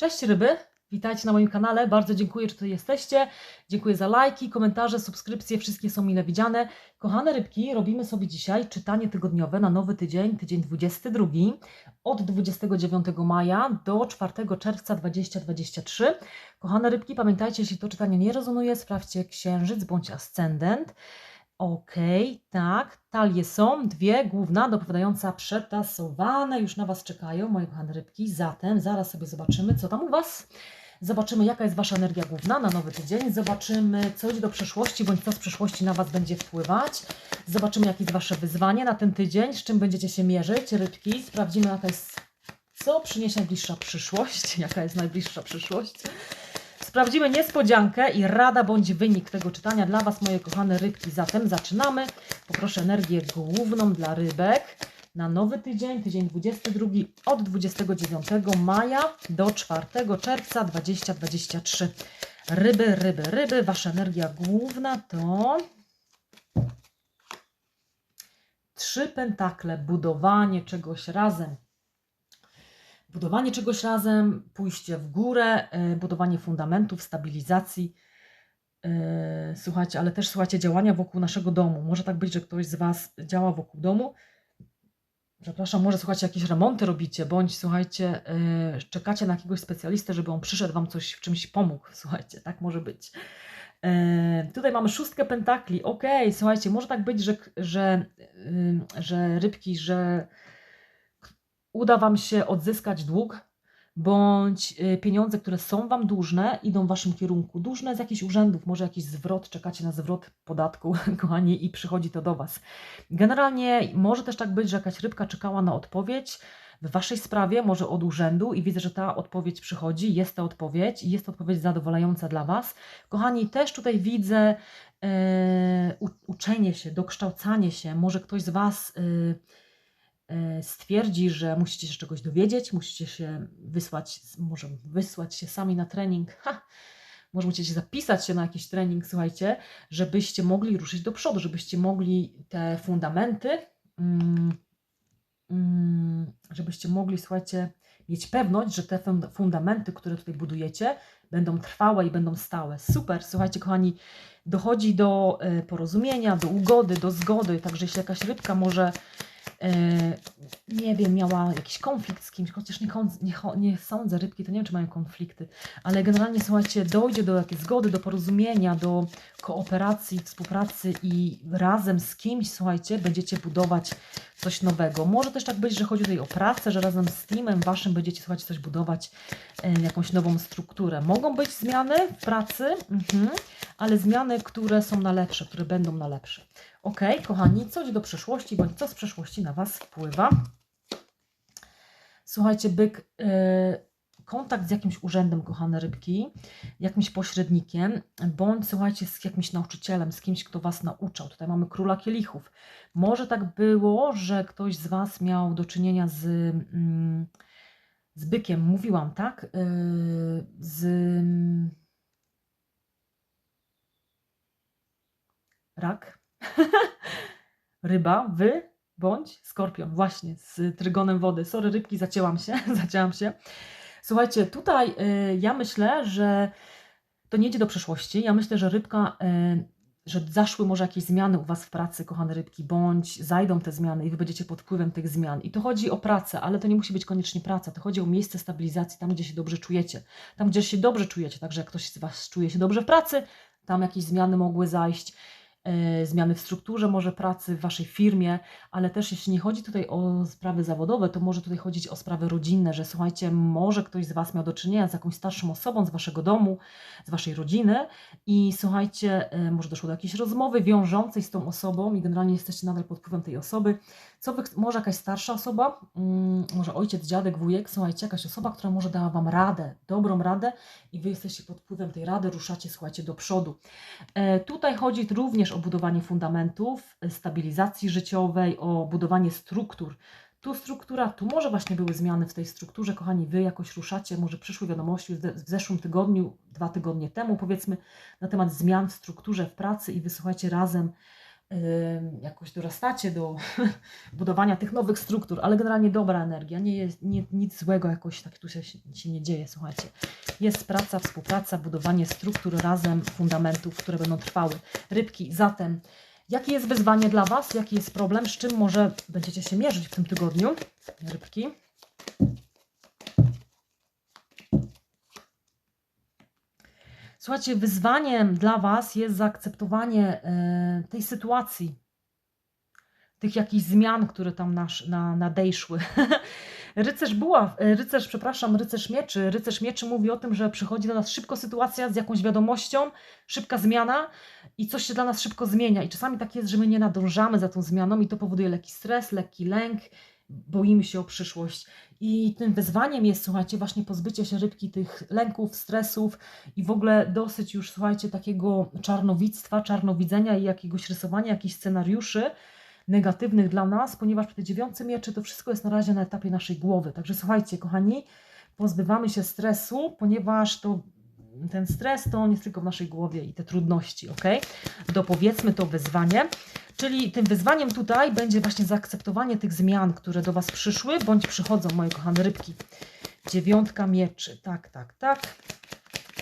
Cześć ryby, witajcie na moim kanale. Bardzo dziękuję, że tutaj jesteście. Dziękuję za lajki, komentarze, subskrypcje, wszystkie są mile widziane. Kochane rybki, robimy sobie dzisiaj czytanie tygodniowe na nowy tydzień, tydzień 22, od 29 maja do 4 czerwca 2023. Kochane rybki, pamiętajcie, jeśli to czytanie nie rezonuje, sprawdźcie księżyc bądź ascendent. Okej, tak. Talie są, dwie, główna, dopowiadająca przetasowane. Już na Was czekają, moje kochane rybki. Zatem zaraz sobie zobaczymy, co tam u Was. Zobaczymy, jaka jest Wasza energia główna na nowy tydzień. Zobaczymy, co idzie do przeszłości, bądź co z przeszłości na Was będzie wpływać. Zobaczymy, jakie jest Wasze wyzwanie na ten tydzień, z czym będziecie się mierzyć, rybki. Sprawdzimy, jaka jest, co przyniesie najbliższa przyszłość, jaka jest najbliższa przyszłość. Sprawdzimy niespodziankę i rada bądź wynik tego czytania dla Was, moje kochane rybki. Zatem zaczynamy. Poproszę energię główną dla rybek na nowy tydzień, tydzień 22 od 29 maja do 4 czerwca 2023. Ryby, ryby, ryby. Wasza energia główna to trzy pentakle, budowanie czegoś razem budowanie czegoś razem, pójście w górę, e, budowanie fundamentów, stabilizacji. E, słuchajcie, ale też słuchajcie, działania wokół naszego domu. Może tak być, że ktoś z Was działa wokół domu. Przepraszam, może słuchajcie, jakieś remonty robicie, bądź słuchajcie, e, czekacie na jakiegoś specjalistę, żeby on przyszedł Wam coś w czymś pomógł. Słuchajcie, tak może być. Tutaj mamy szóstkę pentakli. Ok, słuchajcie, może tak być, że, że, że rybki, że uda Wam się odzyskać dług, bądź y, pieniądze, które są Wam dłużne, idą w Waszym kierunku. Dłużne z jakichś urzędów, może jakiś zwrot, czekacie na zwrot podatku, kochani, i przychodzi to do Was. Generalnie może też tak być, że jakaś rybka czekała na odpowiedź w Waszej sprawie, może od urzędu i widzę, że ta odpowiedź przychodzi, jest ta odpowiedź i jest to odpowiedź zadowalająca dla Was. Kochani, też tutaj widzę e, uczenie się, dokształcanie się, może ktoś z Was... E, stwierdzi, że musicie się czegoś dowiedzieć, musicie się wysłać, może wysłać się sami na trening, ha, może musicie zapisać się na jakiś trening, słuchajcie, żebyście mogli ruszyć do przodu, żebyście mogli te fundamenty, mm, mm, żebyście mogli, słuchajcie, mieć pewność, że te fundamenty, które tutaj budujecie, będą trwałe i będą stałe. Super, słuchajcie, kochani, dochodzi do e, porozumienia, do ugody, do zgody, także jeśli jakaś rybka może E, nie wiem, miała jakiś konflikt z kimś, chociaż nie, nie, nie sądzę, rybki to nie wiem, czy mają konflikty, ale generalnie słuchajcie, dojdzie do jakiejś zgody, do porozumienia, do kooperacji, współpracy i razem z kimś, słuchajcie, będziecie budować coś nowego. Może też tak być, że chodzi tutaj o pracę, że razem z teamem waszym będziecie, słuchajcie, coś budować, e, jakąś nową strukturę. Mogą być zmiany w pracy, mhm, ale zmiany, które są na lepsze, które będą na lepsze. Ok, kochani, coś do przeszłości, bądź co z przeszłości na Was wpływa. Słuchajcie, byk, yy, kontakt z jakimś urzędem, kochane rybki, jakimś pośrednikiem, bądź słuchajcie, z jakimś nauczycielem, z kimś, kto Was nauczał. Tutaj mamy króla kielichów. Może tak było, że ktoś z Was miał do czynienia z, yy, z bykiem, mówiłam, tak? Yy, z. Rak, Ryba, wy bądź skorpion, właśnie z trygonem wody. Sorry, rybki, zacięłam się, zacięłam się. Słuchajcie, tutaj y, ja myślę, że to nie idzie do przeszłości. Ja myślę, że rybka, y, że zaszły może jakieś zmiany u Was w pracy, kochane rybki, bądź zajdą te zmiany i Wy będziecie pod wpływem tych zmian. I to chodzi o pracę, ale to nie musi być koniecznie praca. To chodzi o miejsce stabilizacji, tam gdzie się dobrze czujecie. Tam gdzie się dobrze czujecie, także jak ktoś z Was czuje się dobrze w pracy, tam jakieś zmiany mogły zajść zmiany w strukturze może pracy w Waszej firmie, ale też jeśli nie chodzi tutaj o sprawy zawodowe, to może tutaj chodzić o sprawy rodzinne, że słuchajcie, może ktoś z Was miał do czynienia z jakąś starszą osobą z Waszego domu, z Waszej rodziny i słuchajcie, e, może doszło do jakiejś rozmowy wiążącej z tą osobą i generalnie jesteście nadal pod wpływem tej osoby, co może jakaś starsza osoba, mm, może ojciec, dziadek, wujek, słuchajcie, jakaś osoba, która może dała Wam radę, dobrą radę i Wy jesteście pod wpływem tej rady, ruszacie, słuchajcie, do przodu. E, tutaj chodzi również o budowanie fundamentów, e, stabilizacji życiowej, o budowanie struktur. Tu struktura, tu może właśnie były zmiany w tej strukturze, kochani, Wy jakoś ruszacie, może przyszły wiadomości w zeszłym tygodniu, dwa tygodnie temu, powiedzmy, na temat zmian w strukturze w pracy i Wy, słuchajcie, razem jakoś dorastacie do budowania tych nowych struktur, ale generalnie dobra energia, nie jest nie, nic złego jakoś tak tu się, się nie dzieje, słuchajcie. Jest praca, współpraca, budowanie struktur razem, fundamentów, które będą trwały. Rybki, zatem jakie jest wyzwanie dla Was? Jaki jest problem? Z czym może będziecie się mierzyć w tym tygodniu? Rybki. Słuchajcie, wyzwaniem dla Was jest zaakceptowanie e, tej sytuacji, tych jakichś zmian, które tam nasz, na, nadejszły. rycerz była, e, rycerz, przepraszam, rycerz mieczy. Rycerz mieczy mówi o tym, że przychodzi do nas szybko sytuacja z jakąś wiadomością, szybka zmiana i coś się dla nas szybko zmienia. I czasami tak jest, że my nie nadążamy za tą zmianą i to powoduje lekki stres, lekki lęk, boimy się o przyszłość. I tym wyzwaniem jest, słuchajcie, właśnie pozbycie się rybki tych lęków, stresów i w ogóle dosyć już, słuchajcie, takiego czarnowictwa, czarnowidzenia i jakiegoś rysowania jakichś scenariuszy negatywnych dla nas, ponieważ przy tej mieczy to wszystko jest na razie na etapie naszej głowy. Także słuchajcie, kochani, pozbywamy się stresu, ponieważ to ten stres to on jest tylko w naszej głowie i te trudności, ok? Dopowiedzmy to wyzwanie. Czyli tym wyzwaniem tutaj będzie właśnie zaakceptowanie tych zmian, które do Was przyszły, bądź przychodzą, moje kochane rybki. Dziewiątka mieczy. Tak, tak, tak.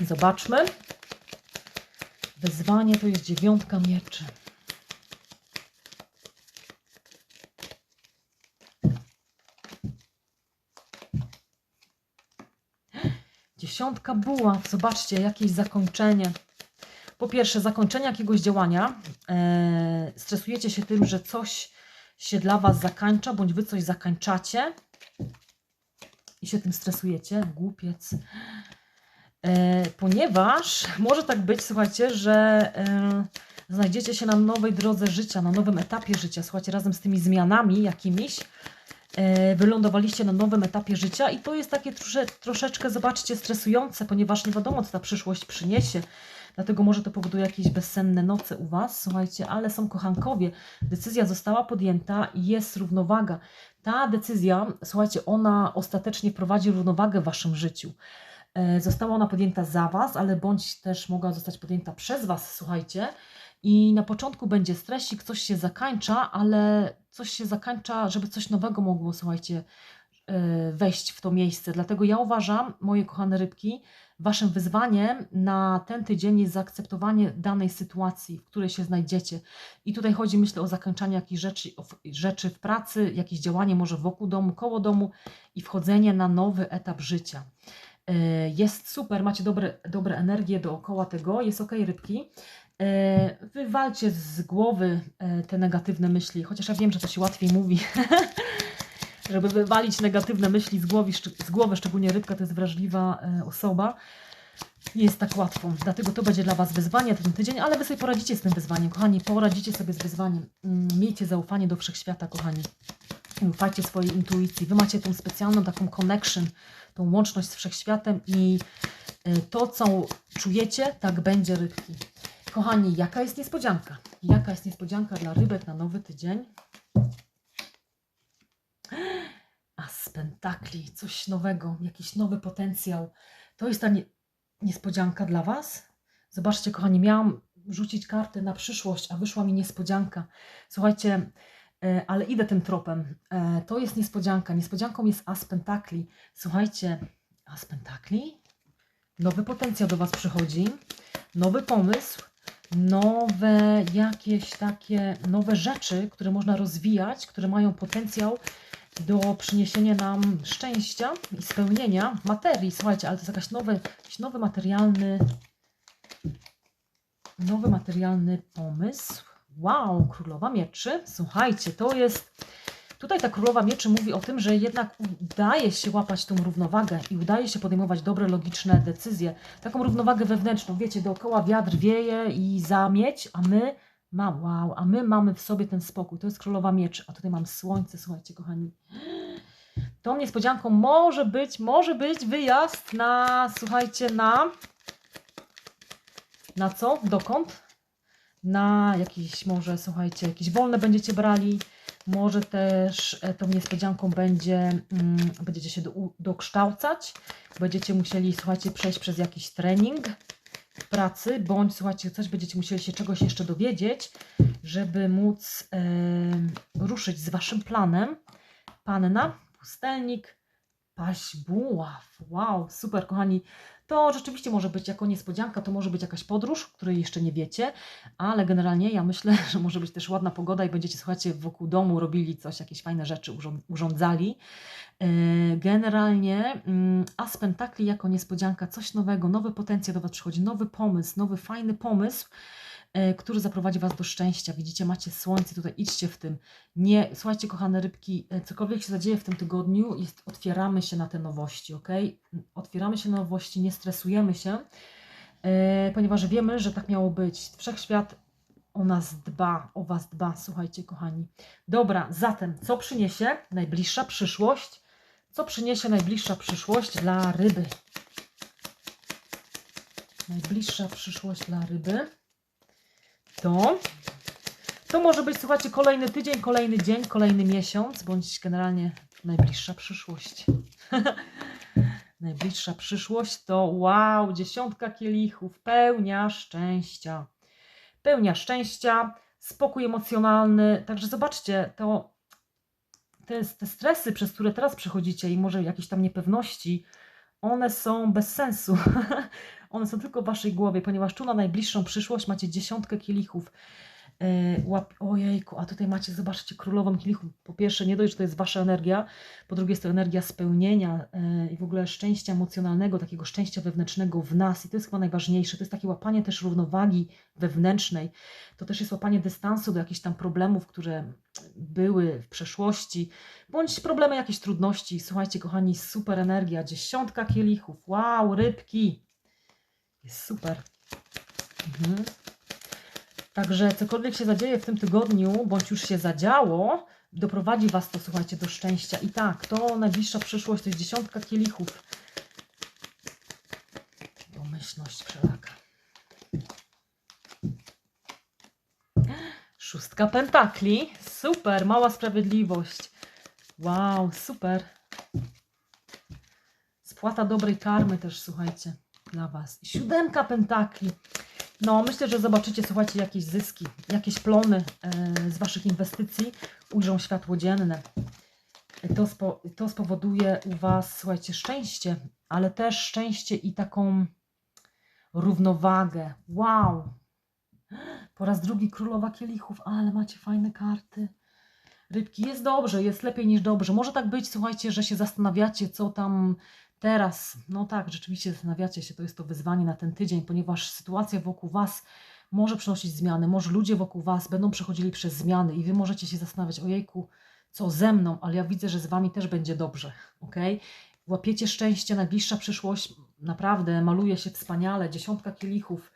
Zobaczmy. Wyzwanie to jest dziewiątka mieczy. Dziesiątka buław. Zobaczcie, jakieś zakończenie. Po pierwsze, zakończenie jakiegoś działania. E, stresujecie się tym, że coś się dla Was zakańcza, bądź Wy coś zakańczacie i się tym stresujecie. Głupiec. E, ponieważ może tak być, słuchajcie, że e, znajdziecie się na nowej drodze życia, na nowym etapie życia. Słuchajcie, razem z tymi zmianami jakimiś wylądowaliście na nowym etapie życia i to jest takie trosze, troszeczkę, zobaczcie, stresujące, ponieważ nie wiadomo, co ta przyszłość przyniesie. Dlatego może to powoduje jakieś bezsenne noce u Was, słuchajcie, ale są kochankowie. Decyzja została podjęta i jest równowaga. Ta decyzja, słuchajcie, ona ostatecznie wprowadzi równowagę w Waszym życiu. E, Została ona podjęta za Was, ale bądź też mogła zostać podjęta przez Was, słuchajcie. I na początku będzie stresik, coś się zakańcza, ale coś się zakańcza, żeby coś nowego mogło, słuchajcie, e, wejść w to miejsce. Dlatego ja uważam, moje kochane rybki, Waszym wyzwaniem na ten tydzień jest zaakceptowanie danej sytuacji, w której się znajdziecie. I tutaj chodzi, myślę, o zakończenie jakichś rzeczy, rzeczy w pracy, jakieś działanie może wokół domu, koło domu i wchodzenie na nowy etap życia. E, Jest super, macie dobre, dobre energie dookoła tego, jest ok, rybki. E, Wywalcie z głowy e, te negatywne myśli, chociaż ja wiem, że to się łatwiej mówi. Żeby wywalić negatywne myśli z głowy, z głowy, szczególnie rybka to jest wrażliwa e, osoba, nie jest tak łatwo. Dlatego to będzie dla Was wyzwanie ten tydzień, ale Wy sobie poradzicie z tym wyzwaniem, kochani. Poradzicie sobie z wyzwaniem. Mm, Miejcie zaufanie do wszechświata, kochani. Ufajcie swojej intuicji. Wy macie tą specjalną taką connection, tą łączność z wszechświatem i to, co czujecie, tak będzie rybki. Kochani, jaka jest niespodzianka? Jaka jest niespodzianka dla rybek na nowy tydzień? A z pentakli, coś nowego, jakiś nowy potencjał. To jest ta nie, niespodzianka dla Was? Zobaczcie, kochani, miałam rzucić kartę na przyszłość, a wyszła mi niespodzianka. Słuchajcie, e, ale idę tym tropem. E, To jest niespodzianka. Niespodzianką jest As Pentakli. Słuchajcie, As Pentakli? Nowy potencjał do Was przychodzi, nowy pomysł, nowe jakieś takie, nowe rzeczy, które można rozwijać, które mają potencjał do przyniesienia nam szczęścia i spełnienia materii. Słuchajcie, ale to jest jakaś nowy, jakiś nowy materialny, nowy materialny pomysł. Wow, królowa mieczy. Słuchajcie, to jest. Tutaj ta królowa mieczy mówi o tym, że jednak udaje się łapać tą równowagę i udaje się podejmować dobre, logiczne decyzje. Taką równowagę wewnętrzną. Wiecie, dookoła wiatr wieje i zamieć, a my ma, wow, a my mamy w sobie ten spokój. To jest królowa mieczy, a tutaj mam słońce, słuchajcie, kochani. Tą niespodzianką może być, może być wyjazd na, słuchajcie, na. Na co? Dokąd? Na jakieś, może, słuchajcie, jakieś wolne będziecie brali. Może też e, tą niespodzianką będzie, mm, będziecie się do, dokształcać. Będziecie musieli, słuchajcie, przejść przez jakiś trening. pracy, bądź słuchajcie, coś będziecie musieli się czegoś jeszcze dowiedzieć, żeby móc em, ruszyć z waszym planem. Panna, pustelnik, paź buław. Wow, super, kochani. To rzeczywiście może być jako niespodzianka, to może być jakaś podróż, której jeszcze nie wiecie, ale generalnie ja myślę, że może być też ładna pogoda i będziecie, słuchajcie, wokół domu robili coś, jakieś fajne rzeczy urząd- urządzali. E, Generalnie mm, As Pentakli jako niespodzianka, coś nowego, nowy potencjał do Was przychodzi, nowy pomysł, nowy fajny pomysł, który zaprowadzi Was do szczęścia. Widzicie, macie słońce, tutaj idźcie w tym. Nie, słuchajcie, kochane rybki, e, cokolwiek się zadzieje w tym tygodniu, jest, otwieramy się na te nowości, ok? Otwieramy się na nowości, nie stresujemy się, e, ponieważ wiemy, że tak miało być. Wszechświat o nas dba, o Was dba, słuchajcie, kochani. Dobra, zatem, co przyniesie najbliższa przyszłość? Co przyniesie najbliższa przyszłość dla ryby? Najbliższa przyszłość dla ryby to. To może być, słuchajcie, kolejny tydzień, kolejny dzień, kolejny miesiąc, bądź generalnie najbliższa przyszłość. najbliższa przyszłość to wow, dziesiątka kielichów, pełnia szczęścia. Pełnia szczęścia, spokój emocjonalny. Także zobaczcie, to te, te stresy, przez które teraz przechodzicie i może jakieś tam niepewności, one są bez sensu. one są tylko w waszej głowie, ponieważ tu na najbliższą przyszłość macie dziesiątkę kielichów. Yy, łap... Ojejku, a tutaj macie, zobaczcie, królową kielichów. Po pierwsze, nie dość, że to jest wasza energia, po drugie jest to energia spełnienia yy, i w ogóle szczęścia emocjonalnego, takiego szczęścia wewnętrznego w nas. I to jest chyba najważniejsze. To jest takie łapanie też równowagi wewnętrznej. To też jest łapanie dystansu do jakichś tam problemów, które były w przeszłości, bądź problemy, jakieś trudności. Słuchajcie, kochani, super energia, dziesiątka kielichów. Wow, rybki. Jest super. Mhm. Także cokolwiek się zadzieje w tym tygodniu, bądź już się zadziało, doprowadzi Was to, słuchajcie, do szczęścia. I tak, to najbliższa przyszłość to jest dziesiątka kielichów. Pomyślność wszelaka. Szóstka pentakli. Super, mała sprawiedliwość. Wow, super. Spłata dobrej karmy też, słuchajcie, dla Was. Siódemka pentakli. No, myślę, że zobaczycie, słuchajcie, jakieś zyski, jakieś plony e, z Waszych inwestycji ujrzą światło dzienne. To, spo, to spowoduje u Was, słuchajcie, szczęście, ale też szczęście i taką równowagę. Wow! Po raz drugi królowa kielichów, ale macie fajne karty. Rybki, jest dobrze, jest lepiej niż dobrze. Może tak być, słuchajcie, że się zastanawiacie, co tam teraz. No tak, rzeczywiście zastanawiacie się, to jest to wyzwanie na ten tydzień, ponieważ sytuacja wokół Was może przynosić zmiany, może ludzie wokół Was będą przechodzili przez zmiany i Wy możecie się zastanawiać, ojejku, co ze mną, ale ja widzę, że z Wami też będzie dobrze, ok? Łapiecie szczęście, najbliższa przyszłość naprawdę maluje się wspaniale, dziesiątka kielichów,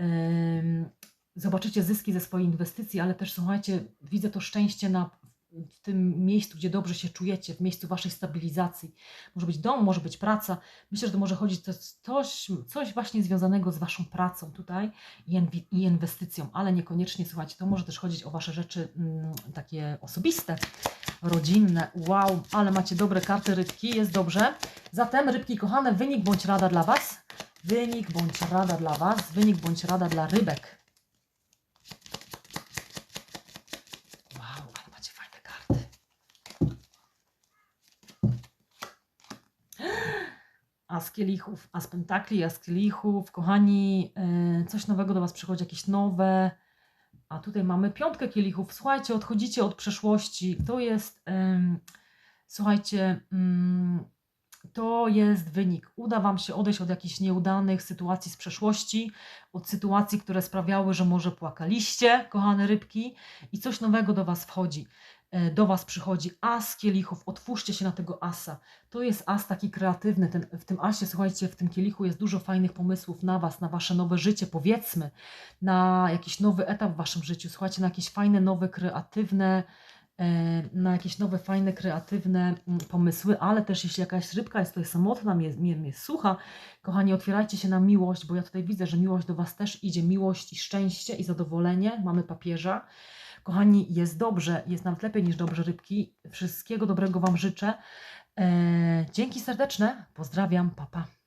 Ym, zobaczycie zyski ze swojej inwestycji, ale też słuchajcie, widzę to szczęście na, w tym miejscu, gdzie dobrze się czujecie, w miejscu waszej stabilizacji. Może być dom, może być praca. Myślę, że to może chodzić to coś, coś właśnie związanego z waszą pracą tutaj i inwestycją, ale niekoniecznie, słuchajcie, to może też chodzić o wasze rzeczy mm, takie osobiste, rodzinne. Wow, ale macie dobre karty rybki, jest dobrze. Zatem, rybki kochane, wynik bądź rada dla was. Wynik bądź rada dla was, wynik bądź rada dla rybek. Wow, ale macie fajne karty. Kielichów, as pentakli, as kielichów. Kochani, yy, coś nowego do Was przychodzi, jakieś nowe. A tutaj mamy piątkę kielichów. Słuchajcie, odchodzicie od przeszłości. To jest, słuchajcie, ym, to jest wynik. Uda Wam się odejść od jakichś nieudanych sytuacji z przeszłości, od sytuacji, które sprawiały, że może płakaliście, kochane rybki, i coś nowego do Was wchodzi. E, Do Was przychodzi as kielichów. Otwórzcie się na tego asa. To jest as taki kreatywny. Ten, w tym asie, słuchajcie, w tym kielichu jest dużo fajnych pomysłów na Was, na Wasze nowe życie, powiedzmy, na jakiś nowy etap w Waszym życiu. Słuchajcie, na jakieś fajne, nowe, kreatywne e, na jakieś nowe, fajne, kreatywne mm, pomysły, ale też jeśli jakaś rybka jest tutaj samotna, mnie, mnie, mnie słucha, kochani, otwierajcie się na miłość, bo ja tutaj widzę, że miłość do Was też idzie, miłość i szczęście i zadowolenie, mamy papieża. Kochani, jest dobrze, jest nawet lepiej niż dobrze rybki. Wszystkiego dobrego Wam życzę. E, dzięki serdeczne, pozdrawiam, papa. Pa.